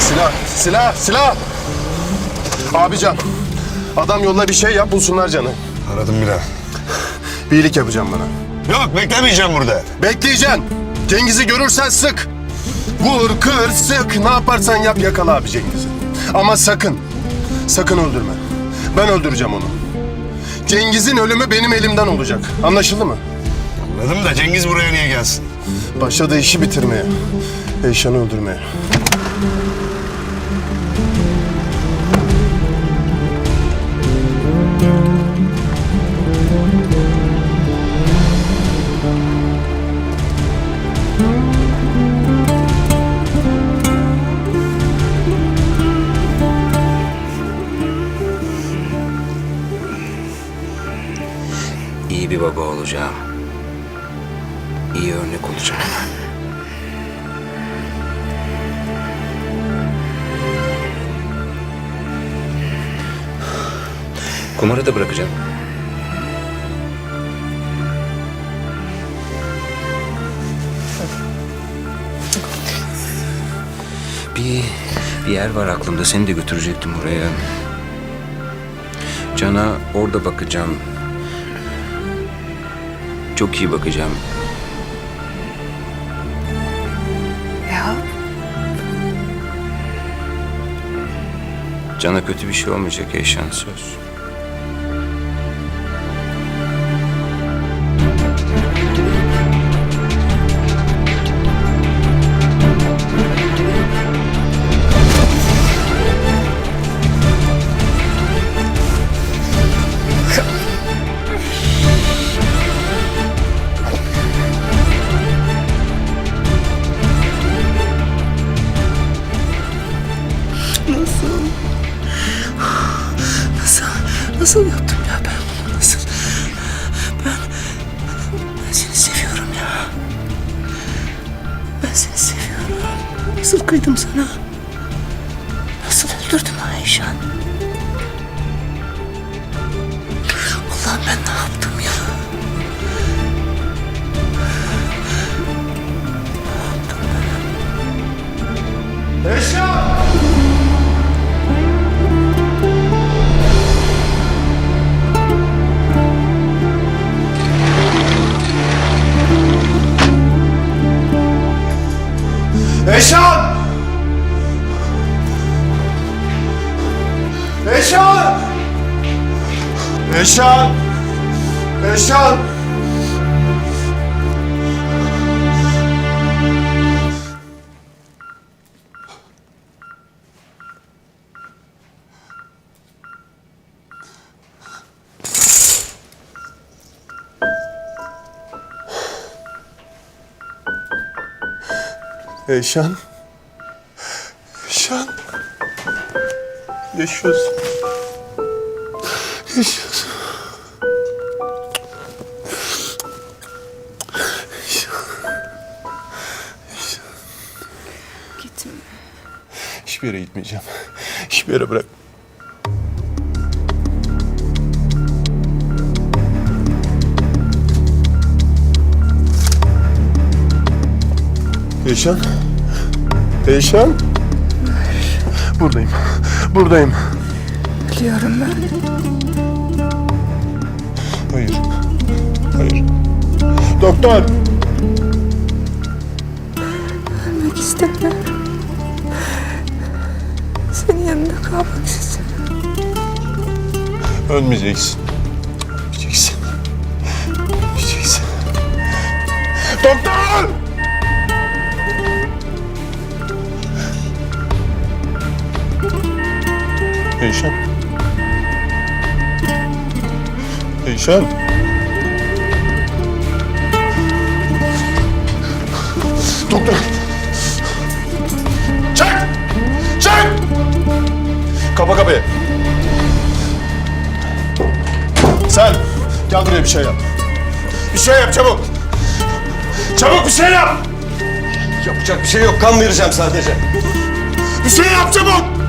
Silah, silah, silah. Abican, adam yoluna bir şey yap bulsunlar canı. Aradım bile. Bir iyilik yapacağım bana. Yok beklemeyeceğim burada. Bekleyeceksin. Cengiz'i görürsen sık. Vur, kır, sık. Ne yaparsan yap yakala abi Cengiz'i. Ama sakın, sakın öldürme. Ben öldüreceğim onu. Cengiz'in ölümü benim elimden olacak. Anlaşıldı mı? Anladım da Cengiz buraya niye gelsin? Başladı işi bitirmeye. Eyşan'ı öldürmeye. İyi bir baba olacağım. İyi örnek olacağım. Kumarı da bırakacağım. Bir, bir yer var aklımda. Seni de götürecektim oraya. Can'a orada bakacağım. Çok iyi bakacağım. Ya Can'a kötü bir şey olmayacak Eyşan söz. Nasıl yaptım ya ben bunu nasıl? Ben, ben seni seviyorum ya. Ben seni seviyorum. Nasıl kıydım sana? Nasıl öldürdüm Ayşen? Eşan! Eşan! Eşan! Eşan! Eşan. Eşan. Yaşıyorsun. Yaşıyorsun. Gitme. Hiçbir yere gitmeyeceğim. Hiçbir yere bırak. Eşan. Eşan. Buradayım. Buradayım. Biliyorum ben. Hayır. Hayır. Doktor. Ölmek istemiyorum. Senin yanında kalmak istiyorum. Ölmeyeceksin. Ölmeyeceksin. Ölmeyeceksin. Doktor! Eyşan. Eyşan. Doktor. Çek! Çek! Kapa kapıyı. Sen gel buraya bir şey yap. Bir şey yap çabuk. Çabuk bir şey yap. Yapacak bir şey yok. Kan vereceğim sadece. Bir şey yap çabuk.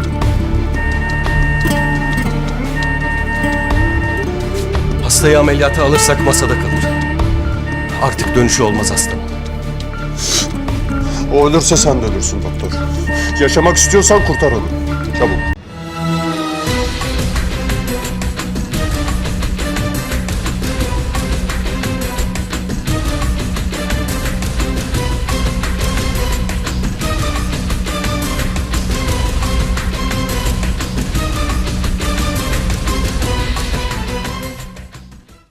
Hastayı ameliyata alırsak masada kalır. Artık dönüşü olmaz hastanın. O ölürse sen de ölürsün doktor. Yaşamak istiyorsan kurtar onu. Çabuk.